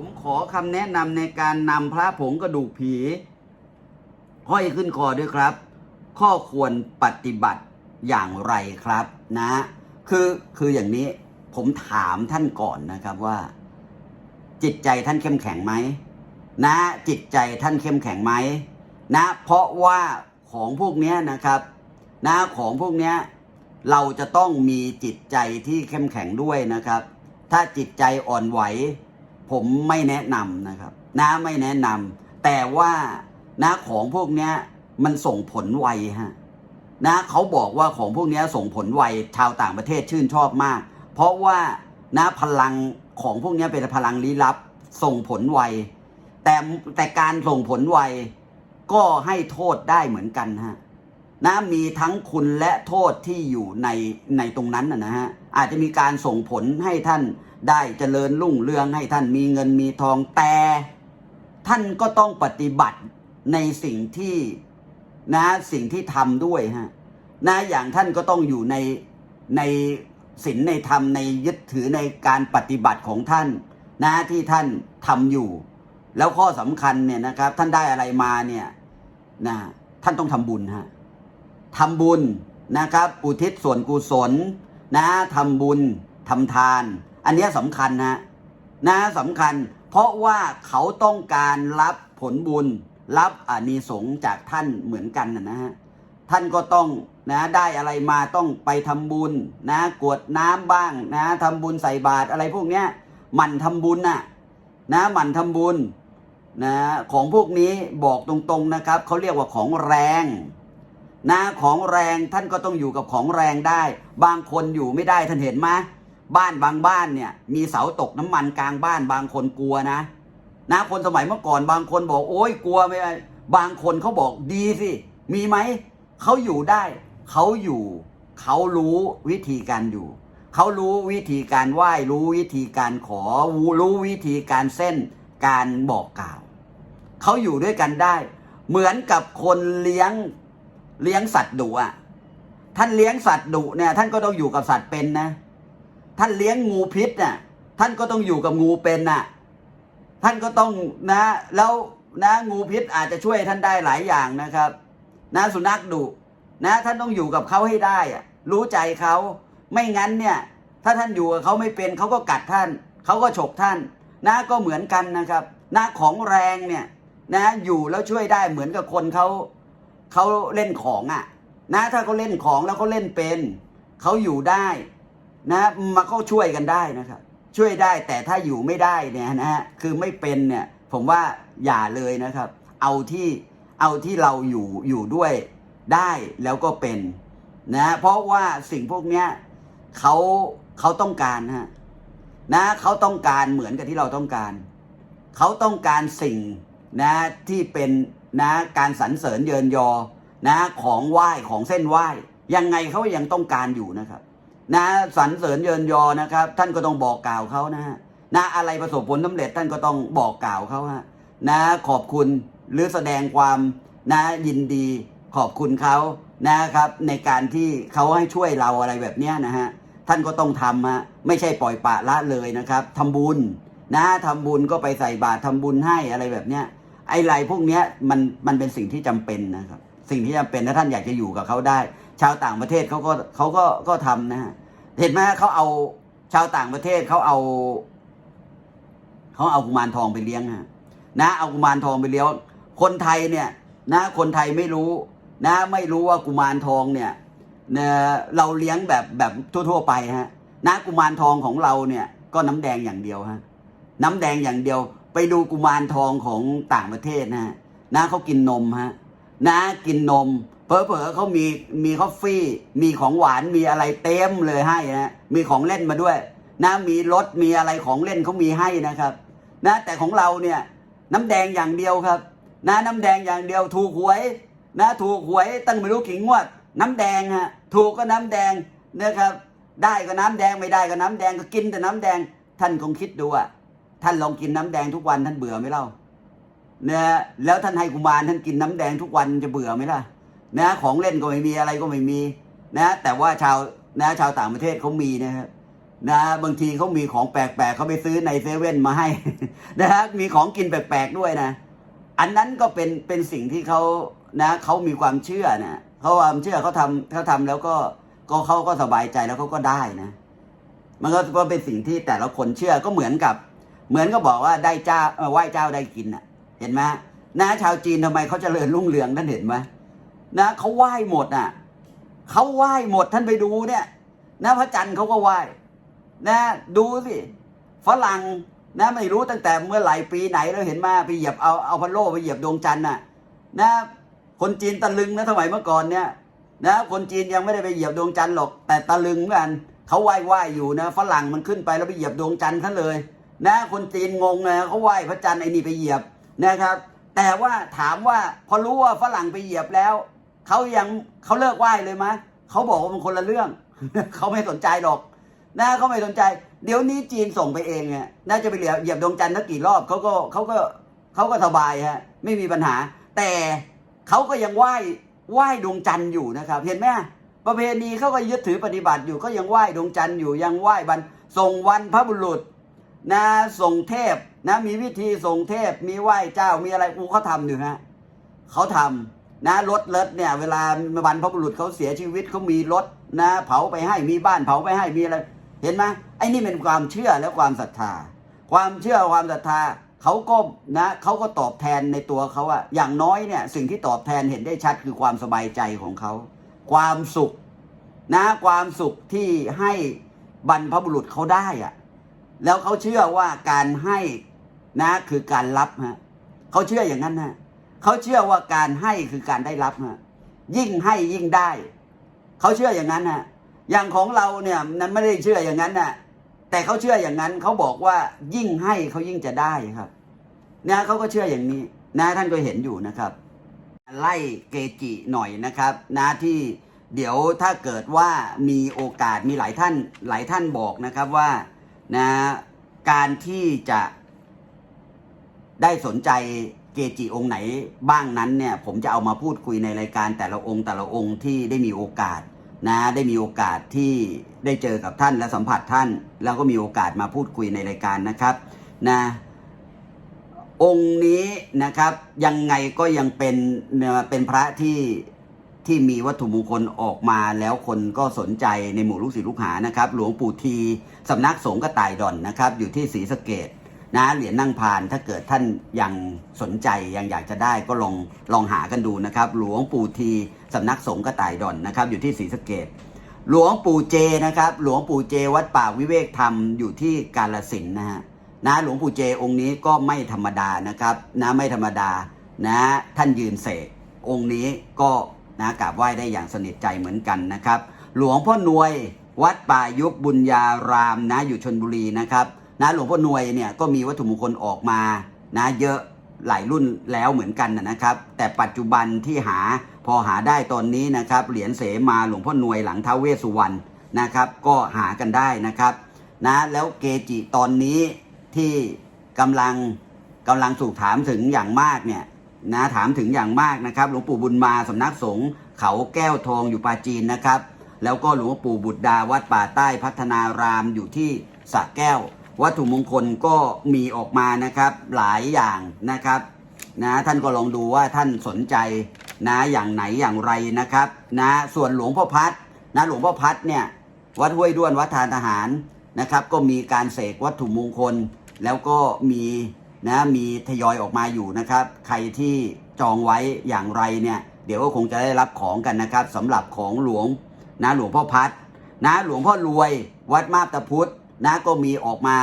ผมขอคำแนะนำในการนำพระผงกระดูกผี ห้อยขึ้นคอด้วยครับ ข้อควรปฏิบัติอย่างไรครับนะ คือคืออย่างนี้ผมถามท่านก่อนนะครับว่า จิตใจท่านเข้มแข็งไหมนะ จิตใจท่านเข้มแข็งไหมนะ เพราะว่าของพวกนี้นะครับนะของพวกนี้เราจะต้องมีจิตใจที่เข้มแข็งด้วยนะครับ ถ้าจิตใจอ่อนไหว ผมไม่แนะนำนะครับนะไม่แนะนำแต่ว่านะของพวกเนี้ยมันส่งผลไวฮะนะเขาบอกว่าของพวกเนี้ยส่งผลไวชาวต่างประเทศชื่นชอบมาก เพราะว่านะพลังของพวกเนี้ยเป็นพลังลี้ลับส่งผลไวแต่แต่การส่งผลไวก็ให้โทษได้เหมือนกันฮะนะมีทั้งคุณและโทษที่อยู่ในในตรงนั้นนะฮะอาจจะมีการส่งผลให้ท่าน ได้เจริญรุ่งเรืองให้ท่านมีเงินมีทองแต่ ท่านก็ต้องปฏิบัติในสิ่งที่นะสิ่งที่ทำด้วยฮะนะอย่างท่านก็ต้องอยู่ในในศีลในธรรมในยึดถือในการปฏิบัติของท่านนะที่ท่านทำอยู่ แล้วข้อสำคัญเนี่ยนะครับ ท่านได้อะไรมาเนี่ยนะท่านต้องทำบุญฮะทำบุญนะครับอุทิศส่วนกุศลนะทำบุญทำทาน อันนี้สำคัญนะนะสำคัญ เพราะว่าเขาต้องการรับผลบุญ รับอานิสงส์จากท่านเหมือนกันนะนะฮะท่านก็ต้องนะได้อะไรมาต้องไปทำบุญนะกวดน้ำบ้างนะทำบุญใส่บาตรอะไรพวกเนี้ยหมั่นทำบุญน่ะนะหมั่นทำบุญนะของพวกนี้บอกตรงๆนะครับเขาเรียกว่าของแรงนะของแรงท่านก็ต้องอยู่กับของแรงได้ บางคนอยู่ไม่ได้ท่านเห็นไหม บ้านบางบ้านเนี่ย มีเสาตกน้ำมันกลางบ้านบางคนกลัวนะ นะคนสมัยเมื่อก่อนบางคนบอกโอ้ยกลัวไม่ได้บางคนเขาบอกดีสิมีไหมเขาอยู่ได้เขาอยู่เขารู้วิธีการอยู่เขารู้วิธีการไหว้รู้วิธีการขอรู้วิธีการเส้นการบอกกล่าวเขาอยู่ด้วยกันได้ เหมือนกับคนเลี้ยงเลี้ยงสัตว์ดุอะท่านเลี้ยงสัตว์ดุเนี่ย ท่านก็ต้องอยู่กับสัตว์เป็นนะ ท่านเลี้ยงงูพิษน่ะท่านก็ต้องอยู่กับงูเป็นน่ะท่านก็ต้องนะแล้วนะงูพิษอาจจะช่วยท่านได้หลายอย่างนะครับ นะสุนัขดุนะท่านต้องอยู่กับเขาให้ได้อะรู้ใจเขาไม่งั้นเนี่ย ถ้าท่านอยู่กับเขาไม่เป็นเขาก็กัดท่านเขาก็ฉกท่านนะก็เหมือนกันนะครับนะของแรงเนี่ยนะอยู่แล้วช่วยได้เหมือนกับคนเขาเขาเล่นของอะ่ะ นะถ้าเขาเล่นของแล้วเขาเล่นเป็นเขาอยู่ได้ นะมาเขาช่วยกันได้นะครับ ช่วยได้แต่ถ้าอยู่ไม่ได้เนี่ยนะฮะคือไม่เป็นเนี่ยผมว่าอย่าเลยนะครับ เอาที่เอาที่เราอยู่อยู่ด้วยได้แล้วก็เป็นนะเพราะว่าสิ่งพวกเนี้ยเขาเขาต้องการฮะนะเขาต้องการเหมือนกับที่เราต้องการ เขาต้องการสิ่งนะที่เป็นนะการสรรเสริญเยินยอนะของไหว้ของเส้นไหว้ยังไงเขายังต้องการอยู่นะครับ นะสรรเสริญเยินยอนะครับ ท่านก็ต้องบอกกล่าวเขานะฮะนะอะไรประสบผลสำเร็จท่านก็ต้องบอกกล่าวเขาฮะนะขอบคุณหรือแสดงความนะยินดีขอบคุณเขานะครับ ในการที่เขาให้ช่วยเราอะไรแบบนี้นะฮะท่านก็ต้องทำฮะไม่ใช่ปล่อยปะละเลยนะครับทำบุญนะทำบุญก็ไปใส่บาตรทำบุญให้อะไรแบบเนี้ยไอ้ไรพวกเนี้ยมันมันเป็นสิ่งที่จำเป็นนะครับ สิ่งที่จำเป็นถ้าท่านอยากจะอยู่กับเขาได้ ชาวต่างประเทศเขาก็เขาก็ก็ทำนะฮะเห็นไหมเขาเอาชาวต่างประเทศเขาเอาเขาเอากุมารทองไปเลี้ยงฮะนะเอากุมารทองไปเลี้ยงคนไทยเนี่ย นะ คนไทยไม่รู้ นะ ไม่รู้ว่ากุมารทองเนี่ยเนี่ยเราเลี้ยงแบบแบบทั่ว ๆ ไปฮะนะกุมารทองของเราเนี่ย ก็น้ำแดงอย่างเดียวฮะน้ำแดงอย่างเดียว ไปดูกุมารทองของต่างประเทศนะฮะนะเขากินนมฮะนะกินนม เผลอๆเขามีมีคอฟฟี่มีของหวานมีอะไรเต็มเลยให้นะมีของเล่นมาด้วย นะมีรถมีอะไรของเล่นเขามีให้นะครับ นะแต่ของเราเนี่ยน้ำแดงอย่างเดียวครับ นะน้ำแดงอย่างเดียวถูกหวย นะถูกหวยตั้งไม่รู้กี่งวด น้ำแดงฮะถูกก็น้ำแดงนะครับ ได้ก็น้ำแดงไม่ได้ก็น้ำแดงก็กินแต่น้ำแดงท่านคงคิดดูอะท่านลองกินน้ำแดงทุกวันท่านเบื่อไหมเล่าเนี่ยแล้วท่านให้กุมารท่านกินน้ำแดงทุกวันจะเบื่อไหมล่ะ นะของเล่นก็ไม่มีอะไรก็ไม่มีนะ แต่ว่าชาวนะชาวต่างประเทศเขามีนะครับนะบางทีเขามีของแปลกๆเขาไปซื้อในเซเว่นมาให้นะฮะมีของกินแปลกๆด้วยนะ อันนั้นก็เป็นเป็นสิ่งที่เขานะเขามีความเชื่อนะเขาความเชื่อเขาทำเขาทำแล้วก็ก็เขาก็สบายใจแล้วเขาก็ได้นะ มันก็เป็นสิ่งที่แต่ละคนเชื่อก็เหมือนกับ เหมือนก็บอกว่าได้เจ้าไหว้เจ้าได้กินอะ เห็นไหมนะชาวจีนทำไมเขาเจริญรุ่งเรืองท่นเห็นไหม นะเขาไหว้หมดอะเขาไหว้หมดท่านไปดูเนี่ย นะพระจันทร์เขาก็ไหว้นะดูสิฝรั่งนะไม่รู้ตั้งแต่เมื่อไหร่ปีไหนเราเห็นมาไปเหยียบเอาเอาพัลโลไปเหยียบดวงจันทร์น่ะนะคนจีนตะลึงนะสมัยเมื่อก่อนเนี่ยนะคนจีนยังไม่ได้ไปเหยียบดวงจันทร์หรอก แต่ตะลึงเหมือนกันเขาไหว้ไหว้อยู่นะฝรั่งมันขึ้นไปแล้วไปเหยียบดวงจันทร์ซะเลย นะ คนจีนงงนะเขาไหว้พระจันทร์ไอ้นี่ไปเหยียบนะครับ แต่ว่าถามว่าพอรู้ว่าฝรั่งไปเหยียบแล้ว เขายังเขาเลิกไหว้เลยไหมเขาบอกว่ามันคนละเรื่อง เขาไม่สนใจหรอกนะเขาไม่สนใจ เดี๋ยวนี้จีนส่งไปเองเนี่ยน่าจะไปเหยียบเหยียบดวงจันทร์สักกี่รอบเขาก็เขาก็เขาก็สบายฮะไม่มีปัญหา แต่เขาก็ยังไหว้ไหว้ดวงจันทร์อยู่นะครับ เห็นไหมประเพณีเขาก็ยึดถือปฏิบัติอยู่ก็ยังไหว้ดวงจันทร์อยู่ยังไหว้บันส่งวันพระบุรุษนะส่งเทพนะมีวิธีส่งเทพมีไหว้เจ้ามีอะไรอูเขาทำอยู่ฮะเขาทำ นะรถรถเนี่ยเวลาวันพบุรุษเขาเสียชีวิตเขามีรถนะเผาไปให้มีบ้านเผาไปให้มีอะไรเห็นไหมไอ้นี่เป็นความเชื่อและความศรัทธา ความเชื่อความศรัทธาเขาก็นะเขาก็ตอบแทนในตัวเขาอะอย่างน้อยเนี่ยสิ่งที่ตอบแทนเห็นได้ชัดคือความสบายใจของเขา ความสุขนะความสุขที่ให้บรรพบุรุษเขาได้อะแล้วเขาเชื่อว่าการให้นะคือการรับฮะเขาเชื่ออย่างนั้นฮะ เขาเชื่อว่าการให้คือการได้รับฮะยิ่งให้ยิ่งได้ เขาเชื่ออย่างนั้นฮะอย่างของเราเนี่ยนั้นไม่ได้เชื่ออย่างนั้นน่ะ แต่เขาเชื่ออย่างนั้นเขาบอกว่ายิ่งให้เขายิ่งจะได้ครับนะเขาก็เชื่ออย่างนี้ นะท่านก็เห็นอยู่นะครับ ไล่เกจิหน่อยนะครับ นะที่เดี๋ยวถ้าเกิดว่ามีโอกาสมีหลายท่านหลายท่านบอกนะครับว่านะการที่จะได้สนใจ เกจิองค์ไหนบ้างนั้นเนี่ยผมจะเอามาพูดคุยในรายการแต่ละองค์แต่ละองค์ที่ได้มีโอกาสนะได้มีโอกาสที่ได้เจอกับท่านและสัมผัสท่าน แล้วก็มีโอกาสมาพูดคุยในรายการนะครับนะองค์นี้นะครับยังไงก็ยังเป็นเป็นพระที่ที่มีวัตถุมงคลออกมาแล้วคนก็สนใจในหมู่ลูกศิษย์ลูกหานะครับ หลวงปู่ทีสำนักสงฆ์กระต่ายดอนนะครับ อยู่ที่ศรีสะเกด นะเหรียญนั่งพานถ้าเกิดท่านยังสนใจยังอยากจะได้ก็ลองลองหากันดูนะครับ หลวงปู่ทีสำนักสงฆ์กระต่ายดอนนะครับ อยู่ที่ศรีสะเกดหลวงปู่เจนะครับ หลวงปู่เจวัดป่าวิเวกธรรมอยู่ที่กาลสินนะฮะนะหลวงปู่เจองค์นี้ก็ไม่ธรรมดานะครับนะไม่ธรรมดานะท่านยืนเสกองค์นี้ก็นะกราบไหว้ได้อย่างสนิทใจเหมือนกันนะครับ หลวงพ่อนวยวัดป่ายุบบุญญารามนะอยู่ชนบุรีนะครับ นะหลวงพ่อนวยเนี่ยก็มีวัตถุมงคลออกมานะเยอะหลายรุ่นแล้วเหมือนกันนะครับ แต่ปัจจุบันที่หาพอหาได้ตอนนี้นะครับเหรียญเสมาหลวงพ่อนวยหลังท้าวเวสุวรรณนะครับก็หากันได้นะครับนะแล้วเกจิตอนนี้ที่กำลังกำลังถูกถามถึงอย่างมากเนี่ยนะถามถึงอย่างมากนะครับหลวงปู่บุญมาสำนักสงฆ์เขาแก้วทองอยู่ปาจีนนะครับ แล้วก็หลวงปู่บุตรดาวัดป่าใต้พัฒนารามอยู่ที่สระแก้ว วัตถุมงคลก็มีออกมานะครับหลายอย่างนะครับนะท่านก็ลองดูว่าท่านสนใจนะอย่างไหนอย่างไรนะครับนะส่วนหลวงพ่อพัดนะหลวงพ่อพัดเนี่ยวัดห้วยด้วนวัดทานทหารนะครับ ก็มีการเสกวัตถุมงคล แล้วก็มีนะมีทยอยออกมาอยู่นะครับ ใครที่จองไว้อย่างไรเนี่ยเดี๋ยวก็คงจะได้รับของกันนะครับสำหรับของหลวงนะหลวงพ่อพัดนะหลวงพ่อรวย วัดมาบตาพุธ นะก็มีออกมา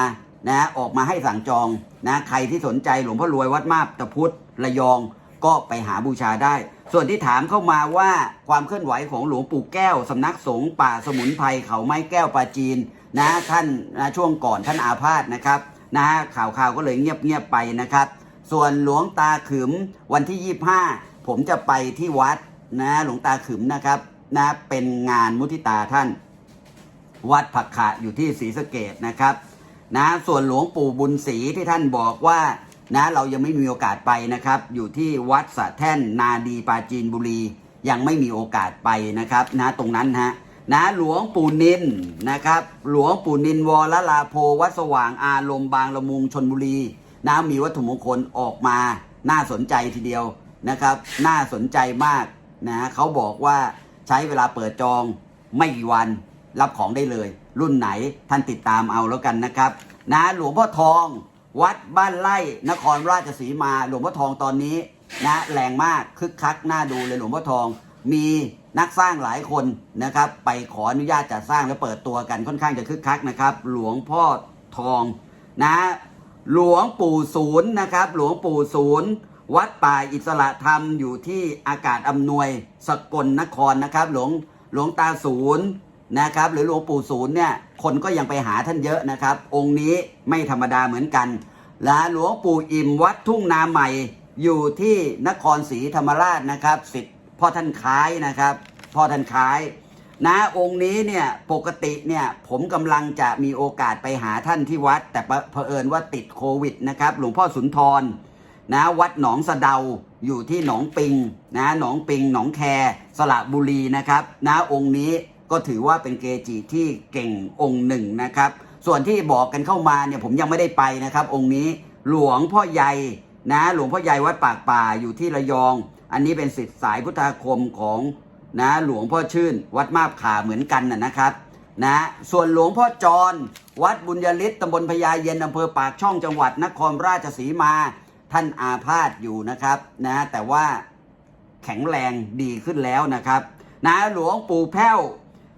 นะออกมาให้สั่งจองนะใครที่สนใจหลวงพ่อรวยวัดมาบตาพุธระยองก็ไปหาบูชาได้ ส่วนที่ถามเข้ามาว่าความเคลื่อนไหวของหลวงปู่แก้วสำนักสงฆ์ป่าสมุนไพรเขาไม้แก้วปาจีนนะท่านนะช่วงก่อนท่านอาพาธนะครับนะข่าวข่าวก็เลยเงียบเงียบไปนะครับ ส่วนหลวงตาขึมวันที่ 25 ผมจะไปที่วัดนะหลวงตาขึมนะครับนะเป็นงานมุทิตาท่าน วัดผักขะอยู่ที่ศรีสะเกดนะครับ นะส่วนหลวงปู่บุญศรีที่ท่านบอกว่านะเรายังไม่มีโอกาสไปนะครับ อยู่ที่วัดสะแท่นนาดีปราจีนบุรี ยังไม่มีโอกาสไปนะครับนะตรงนั้นฮะนะหลวงปู่นินนะครับ หลวงปู่นินวรลาโพวัดสว่างอารมณ์บางละมุงชนบุรีนะมีวัตถุมงคลออกมา น่าสนใจทีเดียวนะครับ น่าสนใจมากนะเขาบอกว่าใช้เวลาเปิดจองไม่กี่วัน รับของได้เลย รุ่นไหนท่านติดตามเอาแล้วกันนะครับ นะหลวงพ่อทองวัดบ้านไร่นครราชสีมา หลวงพ่อทองตอนนี้นะแรงมากคึกคักน่าดูเลยหลวงพ่อทอง มีนักสร้างหลายคนนะครับ ไปขออนุญาตจัดสร้างและเปิดตัวกันค่อนข้างจะคึกคักนะครับ หลวงพ่อทองนะ หลวงปู่ศูนย์นะครับ หลวงปู่ศูนย์วัดป่าอิสระธรรมอยู่ที่อากาศอำนวยสกลนครนะครับ หลวงหลวงตาศูนย์ นะครับ หรือหลวงปู่ศูนย์เนี่ยคนก็ยังไปหาท่านเยอะนะครับ องค์นี้ไม่ธรรมดาเหมือนกัน และหลวงปู่อิ่มวัดทุ่งนาใหม่อยู่ที่นครศรีธรรมราชนะครับสิทธิ์พ่อท่านคล้ายนะครับพ่อท่านคล้ายนะองค์นี้เนี่ยปกติเนี่ยผมกำลังจะมีโอกาสไปหาท่านที่วัด แต่เผเผอิญว่าติดโควิดนะครับหลวงพ่อสุนทรนะวัดหนองสะเดาอยู่ที่หนองปิงนะหนองปิงหนองแคสระบุรีนะครับนะองค์นี้ ก็ถือว่าเป็นเกจิที่เก่งองค์หนึ่งนะครับ ส่วนที่บอกกันเข้ามาเนี่ยผมยังไม่ได้ไปนะครับ องค์นี้หลวงพ่อใหญ่นะหลวงพ่อใหญ่วัดปากป่าอยู่ที่ระยอง อันนี้เป็นสิทธิสายพุทธาคมของนะหลวงพ่อชื่น วัดมาบขาเหมือนกันนะนะครับนะส่วนหลวงพ่อจร วัดบุญยฤทธิ์ตำบลพญาเย็นอำเภอปากช่องจังหวัดนครราชสีมา ท่านอาพาธอยู่นะครับนะแต่ว่าแข็งแรงดีขึ้นแล้วนะครับนะหลวงปู่แพ้ว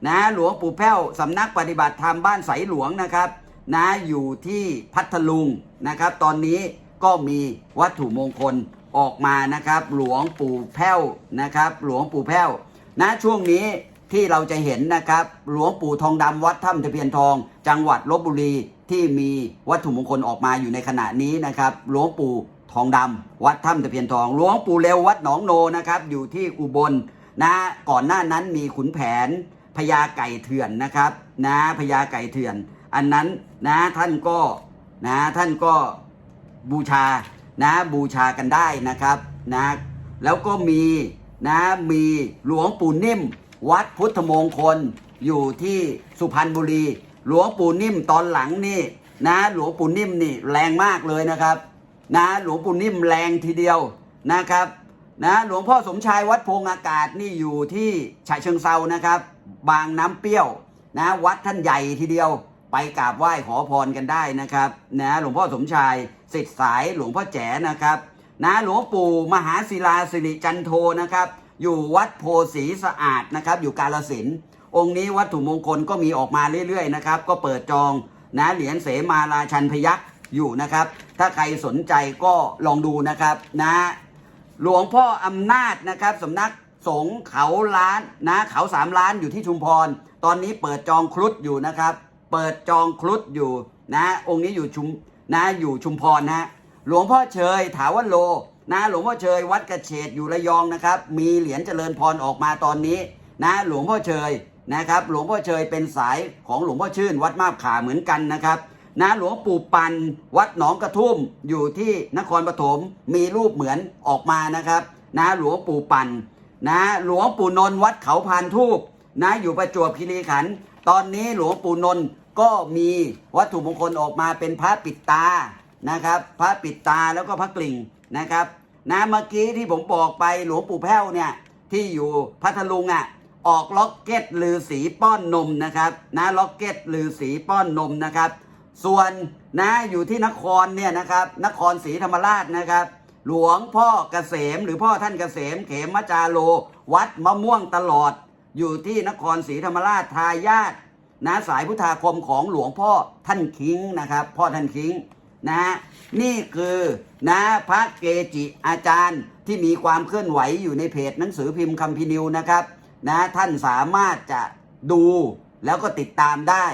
นะหลวงปู่แพ้วสำนักปฏิบัติธรรมบ้านใสหลวงนะครับนะอยู่ที่พัทลุงนะครับ ตอนนี้ก็มีวัตถุมงคลออกมานะครับ หลวงปู่แพ้วนะครับ หลวงปู่แพ้วนะช่วงนี้ที่เราจะเห็นนะครับ หลวงปู่ทองดำวัดถ้ำตะเพียนทอง จังหวัดลบบุรีที่มีวัตถุมงคลออกมาอยู่ในขณะนี้นะครับ หลวงปู่ทองดำวัดถ้ำตะเพียนทอง หลวงปู่เร็ววัดหนองโนนะครับ อยู่ที่อุบลนะก่อนหน้านั้นมีขุนแผน พญาไก่เถื่อนนะครับนะพญาไก่เถื่อน อันนั้นนะท่านก็นะท่านก็บูชานะบูชากันได้นะครับนะแล้วก็มีนะมีหลวงปู่นิ่ม วัดพุทธมงคลอยู่ที่สุพรรณบุรี หลวงปู่นิ่มตอนหลังนี่นะหลวงปู่นิ่มนี่แรงมากเลยนะครับนะหลวงปู่นิ่มแรงทีเดียวนะครับนะหลวงพ่อสมชายวัดพงอากาศนี่อยู่ที่ฉะเชิงเซานะครับ บางน้ำเปรี้ยวนะวัดท่านใหญ่ทีเดียว ไปกราบไหว้ขอพรกันได้นะครับนะหลวงพ่อสมชายสิทธิ์สายหลวงพ่อแจ๋นะครับนะหลวงปู่มหาศิลาสิริจันโทนะครับ อยู่วัดโพสีสะอาดนะครับ อยู่กาลสินองค์นี้วัตถุมงคลก็มีออกมาเรื่อยๆนะครับ ก็เปิดจองนะเหรียญเสมาราชันพยักษ์อยู่นะครับ ถ้าใครสนใจก็ลองดูนะครับนะหลวงพ่ออำนาจนะครับสำนัก สงเขาล้านนะเขาสามล้านอยู่ที่ชุมพร ตอนนี้เปิดจองครุฑอยู่นะครับ เปิดจองครุฑอยู่นะ องค์นี้อยู่ชุมนะอยู่ชุมพรนะหลวงพ่อเชยถาวรโลนะหลวงพ่อเชยวัดกระเฉดอยู่ระยองนะครับ มีเหรียญเจริญพรออกมาตอนนี้นะหลวงพ่อเชยนะครับ หลวงพ่อเชยเป็นสายของหลวงพ่อชื่น วัดมาบขาเหมือนกันนะครับนะหลวงปู่ปันวัดหนองกระทุ่มอยู่ที่นครปฐมมีรูปเหมือนออกมานะครับนะหลวงปู่ปัน นะหลวงปู่นนท์วัดเขาพานทูบนะอยู่ประจวบคีรีขันธ์ตอนนี้หลวงปู่นนท์ก็มีวัตถุมงคลออกมาเป็นพระปิดตานะครับพระปิดตาแล้วก็พระกลิ่งนะครับนะเมื่อกี้ที่ผมบอกไปหลวงปู่แพ้วเนี่ยที่อยู่พัทลุงอะออกล็อกเก็ตลือสีป้อนนมนะครับนะล็อกเก็ตลือสีป้อนนมนะครับ ส่วนนะอยู่ที่นครเนี่ยนะครับนครศรีธรรมราชนะครับ หลวงพ่อเกษมหรือพ่อท่านเกษมเขมจาโล วัดมะม่วงตลอด อยู่ที่นครศรีธรรมราชทายาทนะสายพุทธาคมของหลวงพ่อท่านคิงนะครับ พ่อท่านคิงนะนี่คือนะพระเกจิอาจารย์ที่มีความเคลื่อนไหวอยู่ในเพจหนังสือพิมพ์คัมพินิวนะครับนะท่านสามารถจะดูแล้วก็ติดตามได้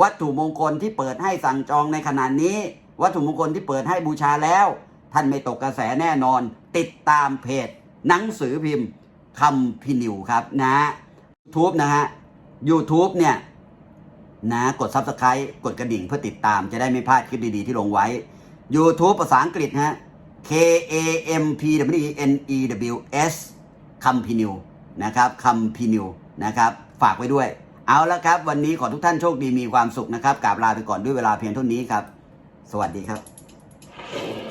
วัตถุมงคลที่เปิดให้สั่งจองในขณะนี้ วัตถุมงคลที่เปิดให้บูชาแล้ว ท่านไม่ตกกระแสแน่นอน ติดตามเพจ หนังสือพิมพ์คำพินิวครับนะทูบนะฮะ YouTube เนี่ยนะกด Subscribe กดกระดิ่งเพื่อติดตามจะได้ไม่พลาดคลิปดีๆที่ลงไว้ YouTube ภาษาอังกฤษฮะ K A M P W E N E W S คำพินิวนะครับคำพินิวนะครับ ฝากไว้ด้วย เอาละครับ วันนี้ขอทุกท่านโชคดีมีความสุขนะครับกราบลาไปก่อนด้วยเวลาเพียงเท่านี้ครับ สวัสดีครับ